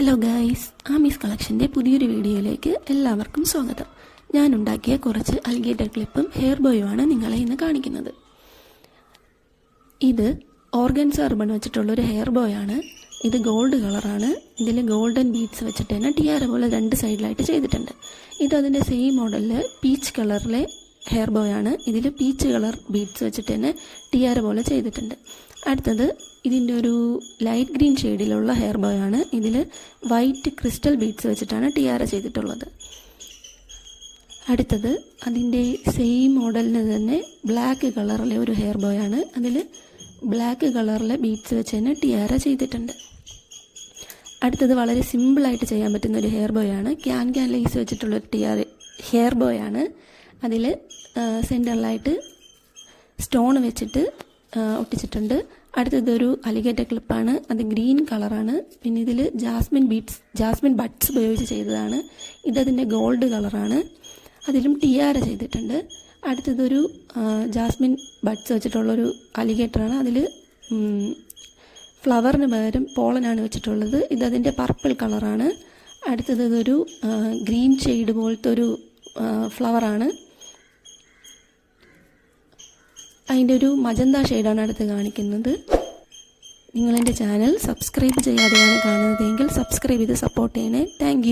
Hello guys Ami's കളക്ഷന്റെ പുതിയൊരു വീഡിയോയിലേക്ക് എല്ലാവർക്കും സ്വാഗതം. ഞാൻ ഉണ്ടാക്കിയ കുറച്ച് അൽഗേറ്റർ ക്ലിപ്പും ഹെയർ ബോയുമാണ് നിങ്ങളെ ഇന്ന് കാണിക്കുന്നത്. ഇത് ഓർഗൻസ് അർബൺ വെച്ചിട്ടുള്ള ഒരു ഹെയർ ബോയാണ് ഇത് ഗോൾഡ് കളറാണ് ഇതിൽ ഗോൾഡൻ ബീഡ്സ് വെച്ചിട്ട് തന്നെ ടിയാര പോലെ രണ്ട് സൈഡിലായിട്ട് ചെയ്തിട്ടുണ്ട്. ഇത് അതിന്റെ സെയിം മോഡലിൽ പീച്ച് കളറിലെ ഹെയർ ബോയ് ആണ്. ഇതിൽ പീച്ച് കളർ ബീഡ്സ് വെച്ചിട്ട് തന്നെ ടിയാര പോലെ ചെയ്തിട്ടുണ്ട്. അടുത്തത് ഇതിന്റെ ഒരു ലൈറ്റ് ഗ്രീൻ ഷെയ്ഡിലുള്ള ഹെയർ ബോയ് ആണ്. ഇതിൽ വൈറ്റ് ക്രിസ്റ്റൽ ബീഡ്സ് വെച്ചിട്ടാണ് ടിയാര ചെയ്തിട്ടുള്ളത്. അടുത്തത് അതിന്റെ സെയിം മോഡലിന് തന്നെ ബ്ലാക്ക് കളറിലെ ഒരു ഹെയർ ബോയ് ആണ്. അതിൽ ബ്ലാക്ക് കളറിലെ ബീഡ്സ് വെച്ച് തന്നെ ടിയാര ചെയ്തിട്ടുണ്ട്. അടുത്തത് വളരെ സിമ്പിളായിട്ട് ചെയ്യാൻ പറ്റുന്ന ഒരു ഹെയർ ബോയ് ആണ്. ക്യാൻ ക്യാൻ ലേസ് വെച്ചിട്ടുള്ള ടിയാര ഹെയർ ബോയ് ആണ്. അതിൽ സെന്ററിലായിട്ട് സ്റ്റോൺ വെച്ചിട്ട് ഒട്ടിച്ചിട്ടുണ്ട്. അടുത്തത് ഒരു അലിഗേറ്റർ ക്ലിപ്പാണ്. അത് ഗ്രീൻ കളറാണ്. പിന്നെ ഇതിൽ ജാസ്മിൻ ബീഡ്സ് ജാസ്മിൻ ബഡ്സ് ഉപയോഗിച്ച് ചെയ്തതാണ്. ഇതതിന്റെ ഗോൾഡ് കളറാണ്. അതിലും ടിയാര ചെയ്തിട്ടുണ്ട്. അടുത്തതൊരു ജാസ്മിൻ ബഡ്സ് വെച്ചിട്ടുള്ളൊരു അലിഗേറ്ററാണ്. അതിൽ ഫ്ലവറിന് പകരം പോളനാണ് വെച്ചിട്ടുള്ളത്. ഇതതിന്റെ പർപ്പിൾ കളറാണ്. അടുത്തത് ഇതൊരു ഗ്രീൻ ഷെയ്ഡ് പോലത്തെ ഒരു ഫ്ലവറാണ്. അതിന്റെ ഒരു മജന്ത ഷെയ്ഡാണ് അടുത്ത് കാണിക്കുന്നത്. നിങ്ങളെന്റെ ചാനൽ സബ്സ്ക്രൈബ് ചെയ്യാതെയാണ് കാണുന്നതെങ്കിൽ സബ്സ്ക്രൈബ് ചെയ്ത് സപ്പോർട്ട് ചെയ്യണേ. താങ്ക്